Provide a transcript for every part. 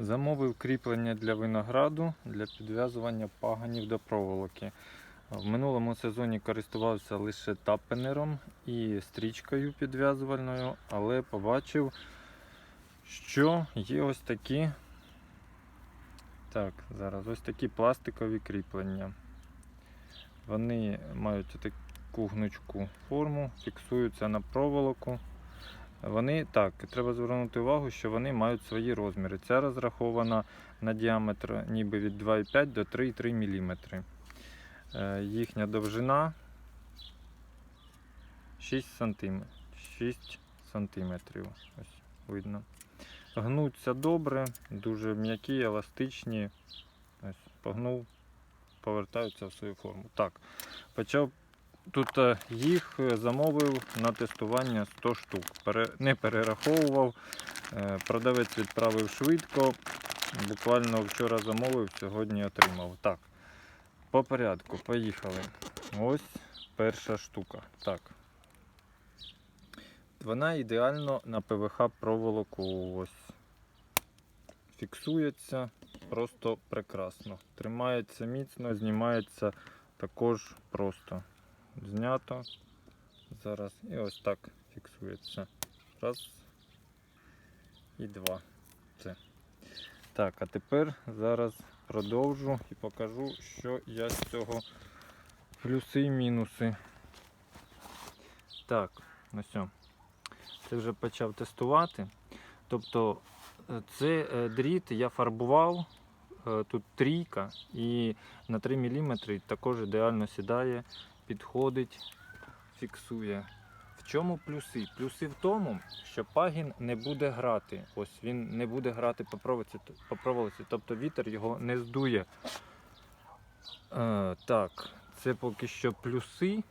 Замовив кріплення для винограду для підв'язування паганів до проволоки. В минулому сезоні користувався лише тапенером і стрічкою підв'язувальною, але побачив, що є ось такі. Так, зараз ось такі пластикові кріплення. Вони мають таку гнучку форму, фіксуються на проволоку. Вони так, треба звернути увагу, що вони мають свої розміри. Ця розрахована на діаметр ніби від 2,5 до 3,3 мм. Е, Їхня довжина 6 см. 6 см. Ось видно. Гнуться добре, дуже м'які, еластичні. Ось, погнув, повертаються в свою форму. Так, почав Тут е, їх е, замовив на тестування 100 штук. Не перераховував. Е, Продавець відправив швидко. Буквально вчора замовив, сьогодні отримав. Так, по порядку, поїхали. Ось перша штука. Так. Вона ідеально на ПВХ проволоку ось фіксується просто прекрасно. Тримається міцно, знімається також просто знято. Зараз і ось так фіксується. Раз і два. Це. Так, а тепер зараз продовжу і покажу, що я з цього плюси і мінуси. Так, ось. Це вже почав тестувати. Тобто е, це е, дріт я фарбував. е, Тут трійка і на 3 мм також ідеально сідає підходить, фіксує. В чому плюси? Плюси в тому, що пагін не буде грати. Ось він не буде грати по проволоці, тобто вітер його не здує. Е, так, це поки що плюси.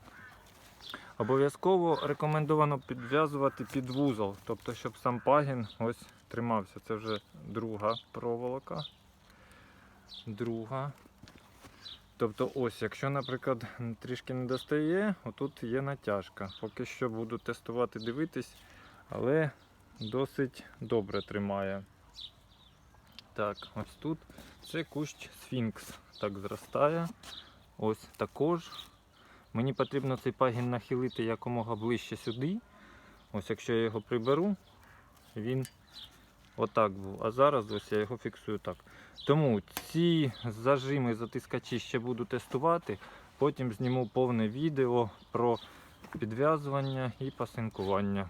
Обов'язково рекомендовано підв'язувати під вузол, тобто, щоб сам пагін ось тримався. Це вже друга проволока. Друга. Тобто, ось, якщо, наприклад, трішки не достає, отут є натяжка. Поки що буду тестувати, дивитись, але досить добре тримає. Так, ось тут це кущ сфінкс. Так зростає. Ось також. Мені потрібно цей пагін нахилити якомога ближче сюди. Ось якщо я його приберу, він отак був. А зараз ось я його фіксую так. Тому ці зажими затискачі ще буду тестувати. Потім зніму повне відео про підв'язування і пасинкування.